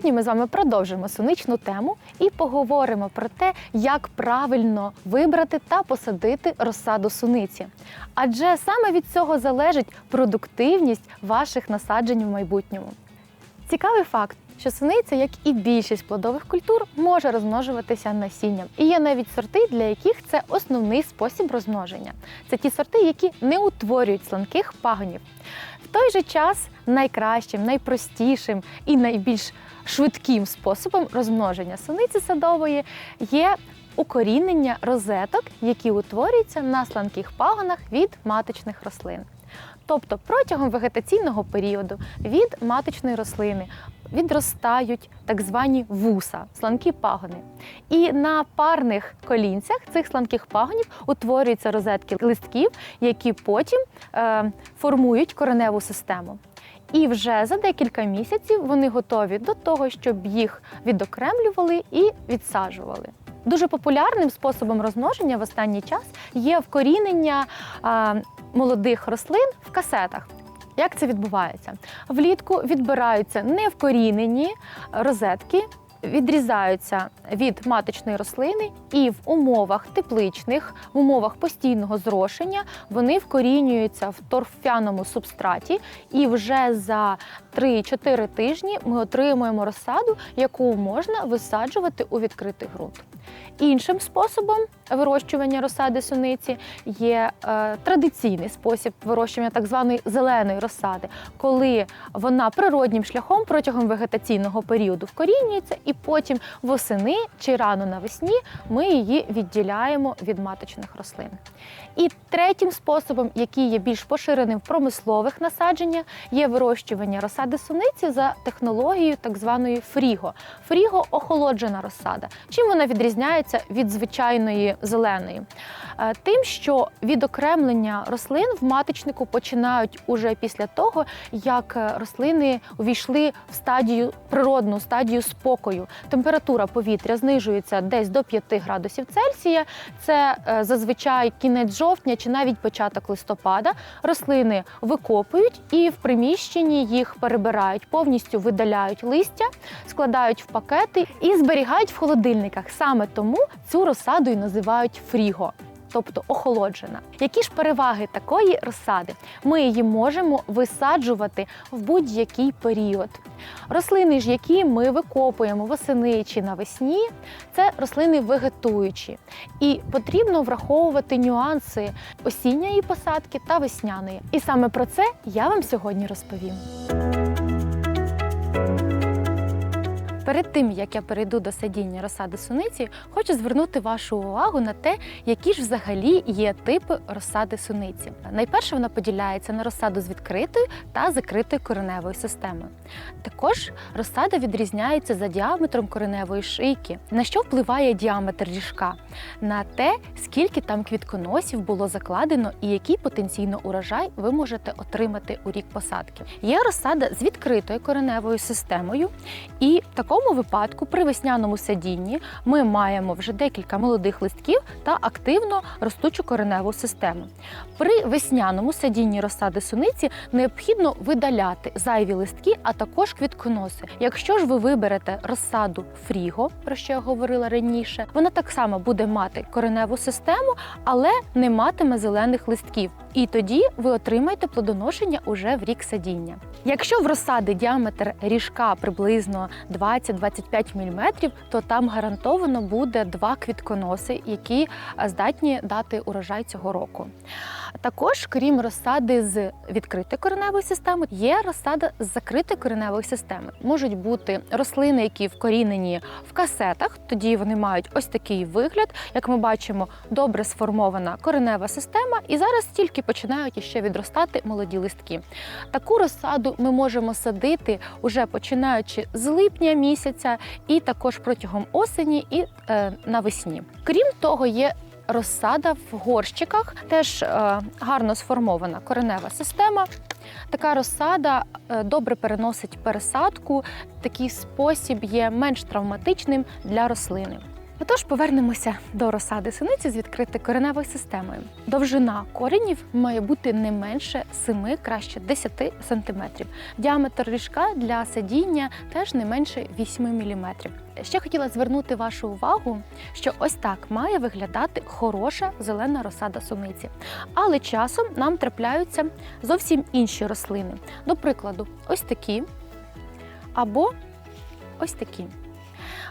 Сьогодні ми з вами продовжимо суничну тему і поговоримо про те, як правильно вибрати та посадити розсаду суниці. Адже саме від цього залежить продуктивність ваших насаджень в майбутньому. Цікавий факт, що суниця, як і більшість плодових культур, може розмножуватися насінням. І є навіть сорти, для яких це основний спосіб розмноження. Це ті сорти, які не утворюють сланких пагонів. В той же час найкращим, найпростішим і найбільш швидким способом розмноження суниці садової є укорінення розеток, які утворюються на сланких пагонах від маточних рослин. Тобто протягом вегетаційного періоду від маточної рослини відростають так звані вуса, сланкі пагони. І на парних колінцях цих сланких пагонів утворюються розетки листків, які потім е, формують кореневу систему. І вже за декілька місяців вони готові до того, щоб їх відокремлювали і відсаджували. Дуже популярним способом розмноження в останній час є вкорінення молодих рослин в касетах. Як це відбувається? Влітку відбираються невкорінені розетки, відрізаються від маточної рослини, і в умовах тепличних, в умовах постійного зрошення вони вкорінюються в торфяному субстраті, і вже за 3-4 тижні ми отримуємо розсаду, яку можна висаджувати у відкритий ґрунт. Іншим способом вирощування розсади суниці є е, традиційний спосіб вирощування так званої зеленої розсади, коли вона природнім шляхом протягом вегетаційного періоду вкорінюється, і потім восени чи рано навесні ми її відділяємо від маточних рослин. І третім способом, який є більш поширеним в промислових насадженнях, є вирощування розсади суниці за технологією так званої фріго. Фріго охолоджена розсада. Чим вона відрізняється від звичайної зеленої? Е, Тим, що відокремлення рослин в маточнику починають уже після того, як е, рослини увійшли в стадію природну стадію спокою. Температура повітря знижується десь до 5 градусів Цельсія. Це е, зазвичай кінець жовтня чи навіть початок листопада. Рослини викопують і в приміщенні їх перебирають, повністю видаляють листя, складають в пакети і зберігають в холодильниках. Саме тому цю розсаду і називають фріго. Тобто охолоджена. Які ж переваги такої розсади? Ми її можемо висаджувати в будь-який період. Рослини ж, які ми викопуємо восени чи навесні, це рослини вегетуючі. І потрібно враховувати нюанси осінньої посадки та весняної. І саме про це я вам сьогодні розповім. Перед тим як я перейду до садіння розсади суниці, хочу звернути вашу увагу на те, які ж взагалі є типи розсади суниці. Найперше вона поділяється на розсаду з відкритою та закритою кореневою системою. Також розсада відрізняється за діаметром кореневої шийки. На що впливає діаметр ріжка? На те, скільки там квітконосів було закладено і який потенційно урожай ви можете отримати у рік посадки. Є розсада з відкритою кореневою системою, і в такому випадку при весняному садінні ми маємо вже декілька молодих листків та активно ростучу кореневу систему. При весняному садінні розсади суниці необхідно видаляти зайві листки, а також квітконоси. Якщо ж ви виберете розсаду фріго, про що я говорила раніше, вона так само буде мати кореневу систему, але не матиме зелених листків. І тоді ви отримаєте плодоношення уже в рік садіння. Якщо в розсади діаметр ріжка приблизно 20-25 мм, то там гарантовано буде два квітконоси, які е, здатні дати урожай цього року. Також, крім розсади з відкритою кореневою системою, є розсада з закритою кореневою системою. Можуть бути рослини, які вкорінені в касетах, тоді вони мають ось такий вигляд. Як ми бачимо, добре сформована коренева система, і зараз тільки починають іще відростати молоді листки. Таку розсаду ми можемо садити уже починаючи з липня місяця, і також протягом осені і е, навесні. Крім того, є розсада в горщиках, теж е, гарно сформована коренева система. Така розсада е, добре переносить пересадку. Такий спосіб є менш травматичним для рослини. Отож, повернемося до розсади синиці з відкритою кореневою системою. Довжина коренів має бути не менше 7, краще 10 см. Діаметр ріжка для садіння теж не менше 8 мм. Ще хотіла звернути вашу увагу, що ось так має виглядати хороша зелена розсада суниці. Але часом нам трапляються зовсім інші рослини. До прикладу, ось такі або ось такі.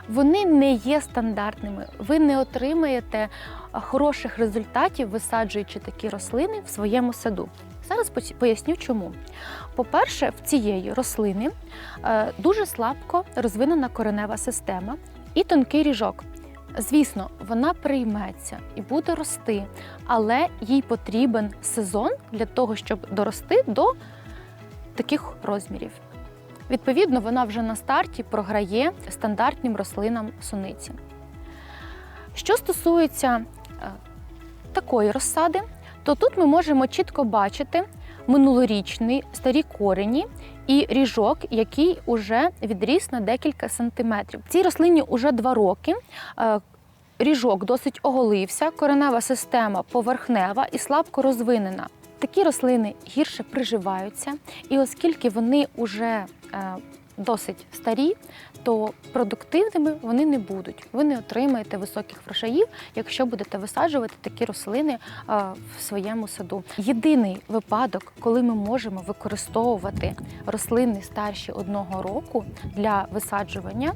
Вони не є стандартними. Ви не отримаєте хороших результатів, висаджуючи такі рослини в своєму саду. Зараз поясню, чому. По-перше, в цієї рослини е, дуже слабко розвинена коренева система і тонкий ріжок. Звісно, вона прийметься і буде рости, але їй потрібен сезон для того, щоб дорости до таких розмірів. Відповідно, вона вже на старті програє стандартним рослинам суниці. Що стосується е, такої розсади, то тут ми можемо чітко бачити минулорічний старі корені і ріжок, який уже відріс на декілька сантиметрів. Цій рослині уже два роки. Е, Ріжок досить оголився, коренева система поверхнева і слабко розвинена. Такі рослини гірше приживаються, і оскільки вони вже досить старі, то продуктивними вони не будуть. Ви не отримаєте високих врожаїв, якщо будете висаджувати такі рослини е, в своєму саду. Єдиний випадок, коли ми можемо використовувати рослини старші одного року для висаджування,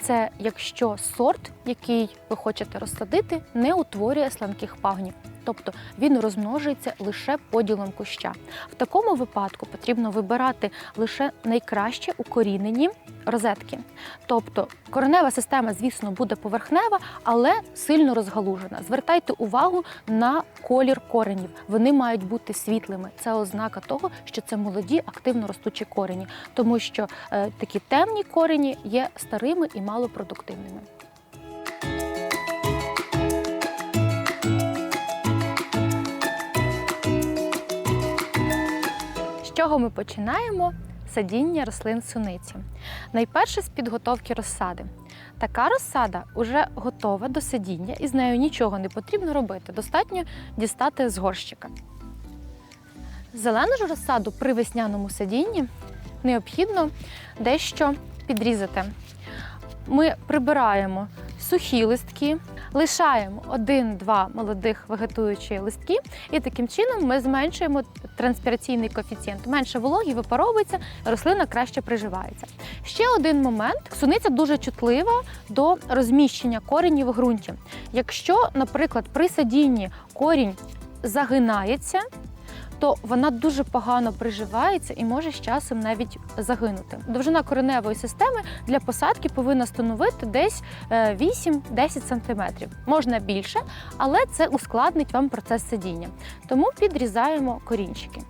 це якщо сорт, який ви хочете розсадити, не утворює сланких пагнів. Тобто він розмножується лише поділом куща. В такому випадку потрібно вибирати лише найкраще укорінені розетки. Тобто коренева система, звісно, буде поверхнева, але сильно розгалужена. Звертайте увагу на колір коренів. Вони мають бути світлими. Це ознака того, що це молоді, активно ростучі корені, тому що е, такі темні корені є старими і малопродуктивними. Чого ми починаємо? Садіння рослин суниці. Найперше з підготовки розсади. Така розсада вже готова до садіння і з нею нічого не потрібно робити. Достатньо дістати з горщика. Зелену ж розсаду при весняному садінні необхідно дещо підрізати. Ми прибираємо сухі листки, лишаємо один-два молодих вегетуючі листки, і таким чином ми зменшуємо транспіраційний коефіцієнт. Менше вологі випаровується, рослина краще приживається. Ще один момент: суниця дуже чутлива до розміщення коренів в ґрунті. Якщо, наприклад, при садінні корінь загинається, то вона дуже погано приживається і може з часом навіть загинути. Довжина кореневої системи для посадки повинна становити десь е, 8-10 см. Можна більше, але це ускладнить вам процес садіння. Тому підрізаємо корінчики.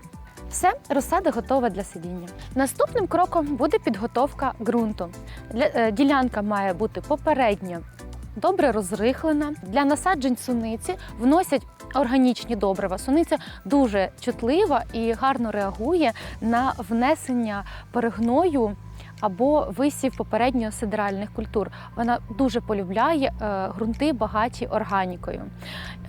Все, розсада готова для садіння. Наступним кроком буде підготовка ґрунту. Е, ділянка має бути попередньо добре розрихлена. Для насаджень суниці вносять органічні добрива. Суниця дуже чутлива і гарно реагує на внесення перегною або висів попередньо сидеральних культур. Вона дуже полюбляє е, ґрунти багаті органікою.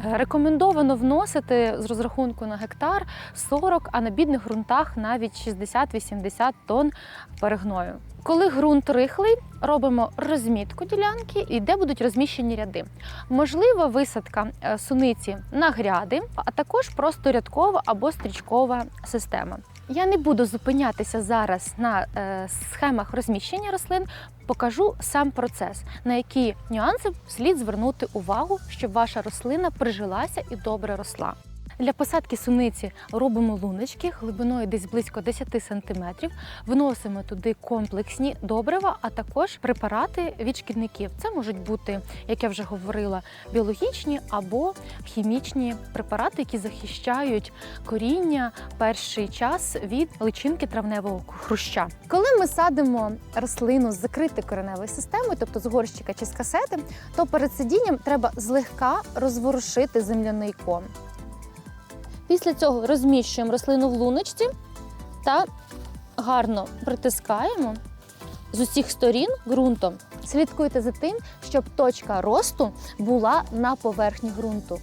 Е, Рекомендовано вносити з розрахунку на гектар 40, а на бідних ґрунтах навіть 60-80 тонн перегною. Коли ґрунт рихлий, робимо розмітку ділянки і де будуть розміщені ряди. Можлива висадка е, суниці на гряди, а також просто рядкова або стрічкова система. Я не буду зупинятися зараз на е, схемах розміщення рослин, покажу сам процес, на які нюанси слід звернути увагу, щоб ваша рослина прижилася і добре росла. Для посадки суниці робимо луночки глибиною десь близько 10 см. Вносимо туди комплексні добрива, а також препарати від шкідників. Це можуть бути, як я вже говорила, біологічні або хімічні препарати, які захищають коріння перший час від личинки травневого хруща. Коли ми садимо рослину з закритою кореневою системою, тобто з горщика чи з касети, то перед садінням треба злегка розворушити земляний ком. Після цього розміщуємо рослину в луночці та гарно притискаємо з усіх сторін ґрунтом. Слідкуйте за тим, щоб точка росту була на поверхні ґрунту.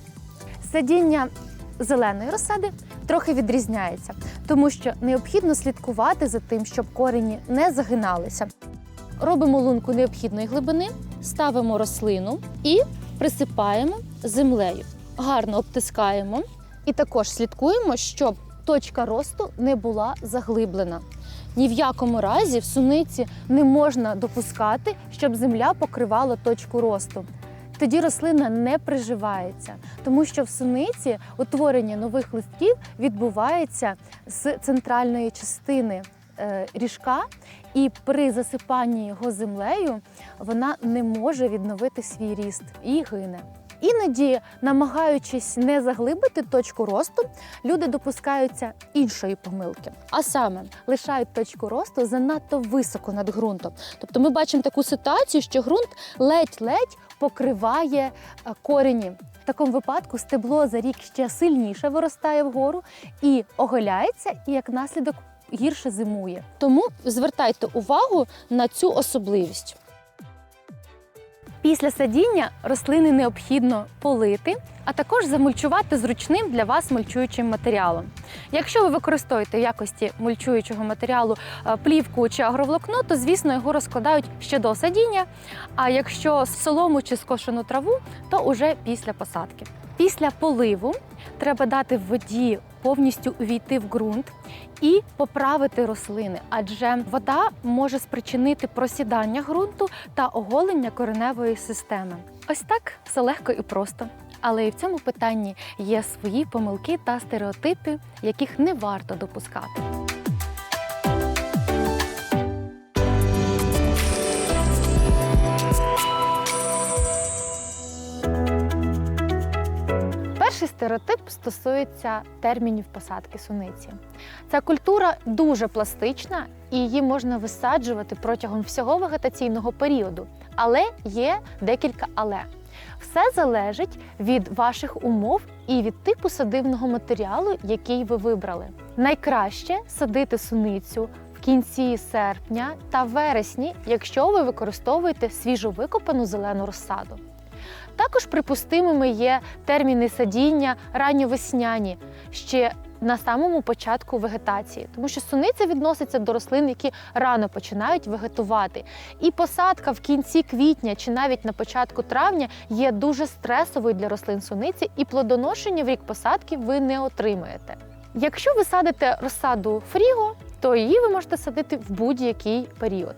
Садіння зеленої розсади трохи відрізняється, тому що необхідно слідкувати за тим, щоб корені не загиналися. Робимо лунку необхідної глибини, ставимо рослину і присипаємо землею. Гарно обтискаємо і також слідкуємо, щоб точка росту не була заглиблена. Ні в якому разі в суниці не можна допускати, щоб земля покривала точку росту. Тоді рослина не приживається, тому що в суниці утворення нових листків відбувається з центральної частини е, ріжка, і при засипанні його землею вона не може відновити свій ріст і гине. Іноді, намагаючись не заглибити точку росту, люди допускаються іншої помилки, а саме лишають точку росту занадто високо над ґрунтом. Тобто ми бачимо таку ситуацію, що ґрунт ледь-ледь покриває е, корені. В такому випадку стебло за рік ще сильніше виростає вгору і оголяється, і як наслідок гірше зимує. Тому звертайте увагу на цю особливість. Після садіння рослини необхідно полити, а також замульчувати зручним для вас мульчуючим матеріалом. Якщо ви використовуєте в якості мульчуючого матеріалу е, плівку чи агроволокно, то звісно його розкладають ще до садіння. А якщо солому чи скошену траву, то уже після посадки. Після поливу треба дати воді повністю увійти в ґрунт і поправити рослини, адже вода може спричинити просідання ґрунту та оголення кореневої системи. Ось так все легко і просто. Але і в цьому питанні є свої помилки та стереотипи, яких не варто допускати. Перший стереотип стосується термінів посадки суниці. Ця культура дуже пластична і її можна висаджувати протягом всього вегетаційного періоду. Але є декілька але. Все залежить від ваших умов і від типу садивного матеріалу, який ви вибрали. Найкраще садити суницю в кінці серпня та вересні, якщо ви використовуєте свіжовикопану зелену розсаду. Також припустимими є терміни садіння ранньовесняні ще на самому початку вегетації, тому що суниця відноситься до рослин, які рано починають вегетувати. І посадка в кінці квітня чи навіть на початку травня є дуже стресовою для рослин суниці, і плодоношення в рік посадки ви не отримаєте. Якщо ви садите розсаду фріго, то її ви можете садити в будь-який період.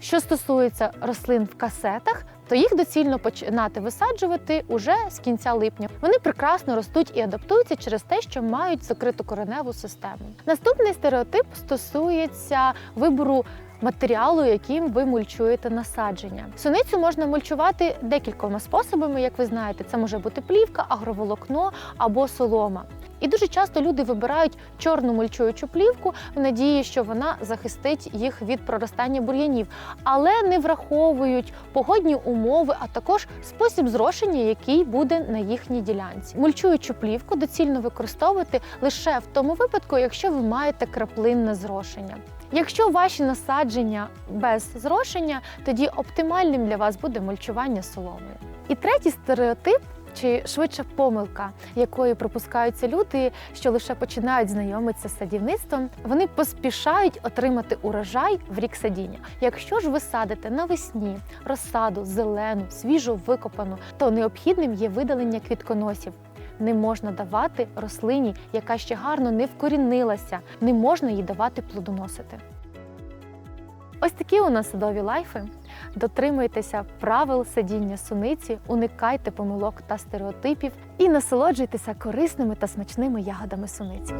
Що стосується рослин в касетах, то їх доцільно починати висаджувати уже з кінця липня. Вони прекрасно ростуть і адаптуються через те, що мають закриту кореневу систему. Наступний стереотип стосується вибору. Матеріалу, яким ви мульчуєте насадження. Суницю можна мульчувати декількома способами, як ви знаєте, це може бути плівка, агроволокно або солома. І дуже часто люди вибирають чорну мульчуючу плівку в надії, що вона захистить їх від проростання бур'янів, але не враховують погодні умови, а також спосіб зрошення, який буде на їхній ділянці. Мульчуючу плівку доцільно використовувати лише в тому випадку, якщо ви маєте краплинне зрошення. Якщо ваші насадження без зрошення, тоді оптимальним для вас буде мульчування соломою. І третій стереотип. Чи швидше помилка, якою припускаються люди, що лише починають знайомитися з садівництвом, вони поспішають отримати урожай в рік садіння. Якщо ж ви садите навесні розсаду, зелену, свіжо викопану, то необхідним є видалення квітконосів. Не можна давати рослині, яка ще гарно не вкорінилася, не можна їй давати плодоносити. Ось такі у нас садові лайфи. Дотримуйтеся правил садіння суниці, уникайте помилок та стереотипів і насолоджуйтеся корисними та смачними ягодами суниці.